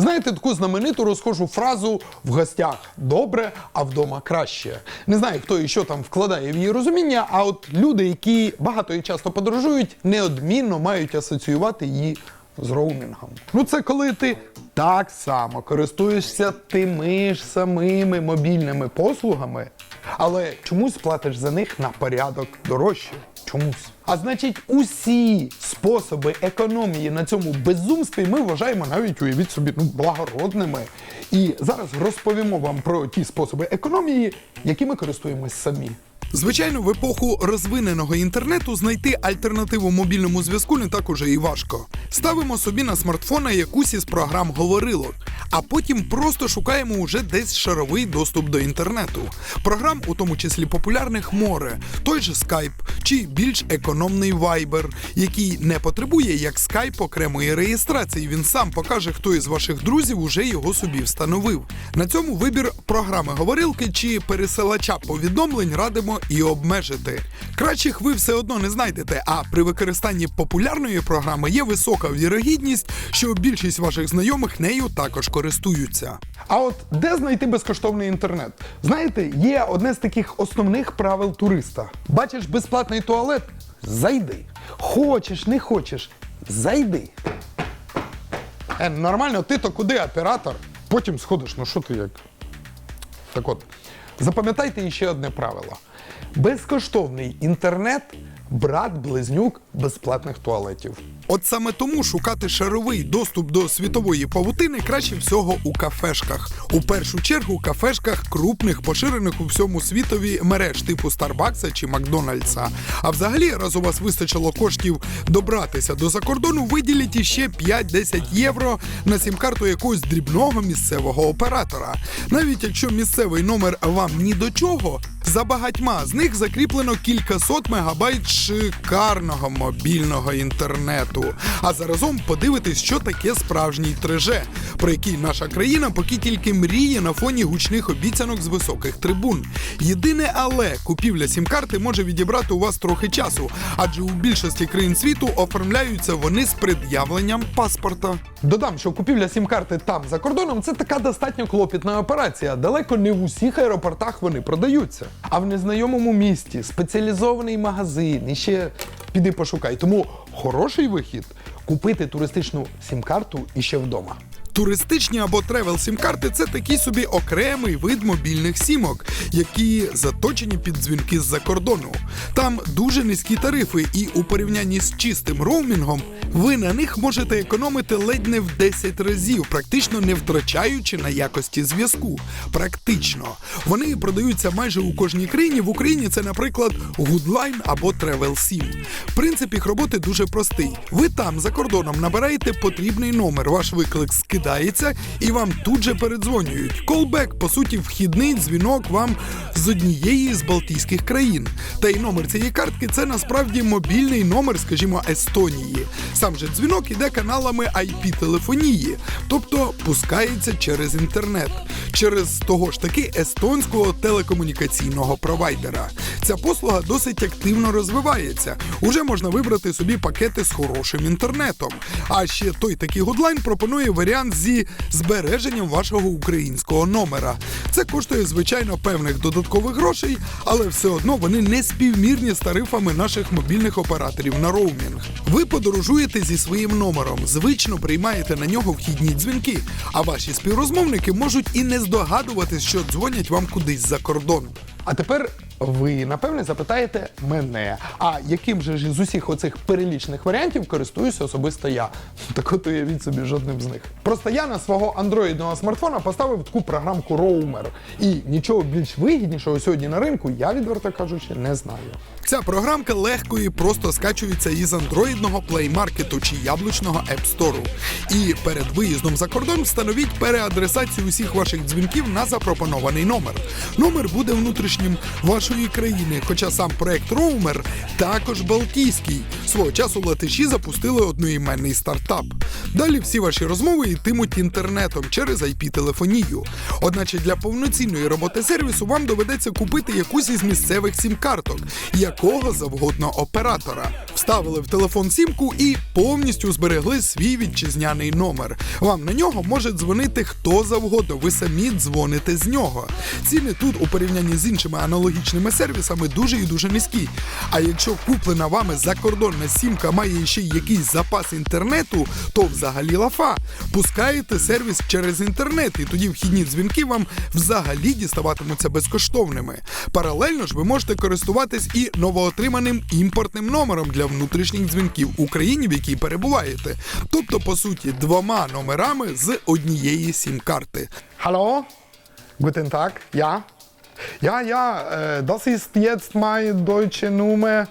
Знаєте таку знамениту розхожу фразу в гостях добре, а вдома краще. Не знаю, хто і що там вкладає в її розуміння, а от люди, які багато і часто подорожують, неодмінно мають асоціювати її з роумінгом. Ну, це коли ти так само користуєшся тими ж самими мобільними послугами, але чомусь платиш за них на порядок дорожче. Чомусь. А значить, усі способи економії на цьому безумстві ми вважаємо навіть уявіть собі ну, благородними. І зараз розповімо вам про ті способи економії, якими користуємось самі. Звичайно, в епоху розвиненого інтернету знайти альтернативу мобільному зв'язку не так уже і важко. Ставимо собі на смартфона якусь із програм говорилок, а потім просто шукаємо уже десь шаровий доступ до інтернету. Програм, у тому числі популярних, море, той же Skype чи більш економний Viber, який не потребує як Skype окремої реєстрації. Він сам покаже, хто із ваших друзів уже його собі встановив. На цьому вибір програми говорилки чи пересилача повідомлень радимо і обмежити. Кращих ви все одно не знайдете, а при використанні популярної програми є висока вірогідність, що більшість ваших знайомих нею також користуються. А от де знайти безкоштовний інтернет? Знаєте, є одне з таких основних правил туриста. Бачиш безплатний туалет? Зайди. Хочеш, не хочеш, зайди. Е, нормально, ти то куди оператор? Потім сходиш, ну що ти як? Так от, запам'ятайте іще одне правило: безкоштовний інтернет брат-близнюк безплатних туалетів. От саме тому шукати шаровий доступ до світової павутини краще всього у кафешках. У першу чергу кафешках крупних, поширених у всьому світові мереж типу Старбакса чи Макдональдса. А взагалі, раз у вас вистачило коштів добратися до закордону, виділіть іще 5-10 євро на сім-карту якогось дрібного місцевого оператора. Навіть якщо місцевий номер вам ні до чого, за багатьма з них закріплено кількасот мегабайт шикарного мобільного інтернету. А заразом подивитись, що таке справжній 3G, про який наша країна поки тільки мріє на фоні гучних обіцянок з високих трибун. Єдине, але купівля сім-карти може відібрати у вас трохи часу, адже у більшості країн світу оформляються вони з пред'явленням паспорта. Додам, що купівля сім-карти там за кордоном це така достатньо клопітна операція. Далеко не в усіх аеропортах вони продаються. А в незнайомому місті спеціалізований магазин і ще піди пошукай. Тому хороший вихід купити туристичну сім-карту і ще вдома. Туристичні або тревел сім-карти це такий собі окремий вид мобільних сімок, які заточені під дзвінки з-за кордону. Там дуже низькі тарифи, і у порівнянні з чистим роумінгом ви на них можете економити ледь не в 10 разів, практично не втрачаючи на якості зв'язку. Практично вони продаються майже у кожній країні. В Україні це, наприклад, Goodline або Travel Sim. Принцип їх роботи дуже простий. Ви там за кордоном набираєте потрібний номер, ваш виклик скидається і вам тут же передзвонюють. Колбек, по суті, вхідний дзвінок вам з однієї з Балтійських країн. Та й номер цієї картки це насправді мобільний номер, скажімо, Естонії. Сам же дзвінок іде каналами IP-телефонії, тобто пускається через інтернет, через того ж таки естонського телекомунікаційного провайдера. Ця послуга досить активно розвивається. Уже можна вибрати собі пакети з хорошим інтернетом. А ще той такий гудлайн пропонує варіант зі збереженням вашого українського номера. Це коштує, звичайно, певних додаткових грошей, але все одно вони не співмірні з тарифами наших мобільних операторів на роумінг. Ви подорожуєте зі своїм номером, звично приймаєте на нього вхідні дзвінки, а ваші співрозмовники можуть і не здогадуватись, що дзвонять вам кудись за кордон. А тепер ви напевне запитаєте мене, а яким же ж із усіх оцих перелічних варіантів користуюся особисто я? Так от уявіть собі жодним з них. Просто я на свого андроїдного смартфона поставив таку програмку Roamer. І нічого більш вигіднішого сьогодні на ринку я, відверто кажучи, не знаю. Ця програмка легко і просто скачується із андроїдного Market чи яблучного App Store. І перед виїздом за кордон встановіть переадресацію усіх ваших дзвінків на запропонований номер. Номер буде внутрішнім вашого нашої країни, хоча сам проект Роумер також балтійський. Свого часу латиші запустили одноіменний стартап. Далі всі ваші розмови йтимуть інтернетом через IP-телефонію. Одначе для повноцінної роботи сервісу вам доведеться купити якусь із місцевих сім-карток, якого завгодно оператора. Вставили в телефон сімку і повністю зберегли свій вітчизняний номер. Вам на нього може дзвонити хто завгодно. Ви самі дзвоните з нього. Ціни тут у порівнянні з іншими аналогічними сервісами дуже і дуже низькі. А якщо куплена вами закордонна сімка має ще якийсь запас інтернету, то взагалі лафа. Пускаєте сервіс через інтернет, і тоді вхідні дзвінки вам взагалі діставатимуться безкоштовними. Паралельно ж ви можете користуватись і новоотриманим імпортним номером для внутрішніх дзвінків в Україні, в якій перебуваєте. Тобто, по суті, двома номерами з однієї сім-карти. Hallo? Guten Tag, ja? Ja, ja, das ist jetzt meine deutsche Nummer.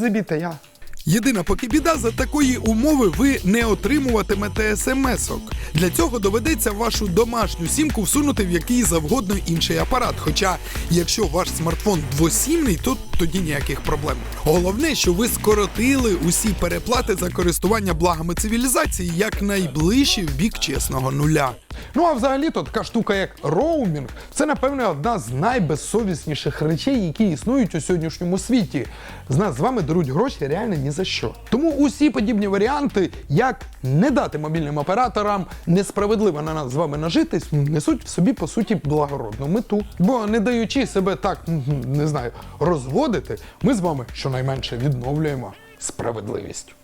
Sie bitte, ja. Єдина поки біда, за такої умови ви не отримуватимете смс-ок. Для цього доведеться вашу домашню сімку всунути в який завгодно інший апарат. Хоча, якщо ваш смартфон двосімний, то тоді ніяких проблем. Головне, що ви скоротили усі переплати за користування благами цивілізації як найближче в бік чесного нуля. Ну а взагалі-то така штука, як роумінг, це напевне одна з найбезсовісніших речей, які існують у сьогоднішньому світі. З нас з вами беруть гроші реально ні за що. Тому усі подібні варіанти, як не дати мобільним операторам несправедливо на нас з вами нажитись, несуть в собі по суті благородну мету. Бо не даючи себе так, не знаю, розводити, ми з вами щонайменше відновлюємо справедливість.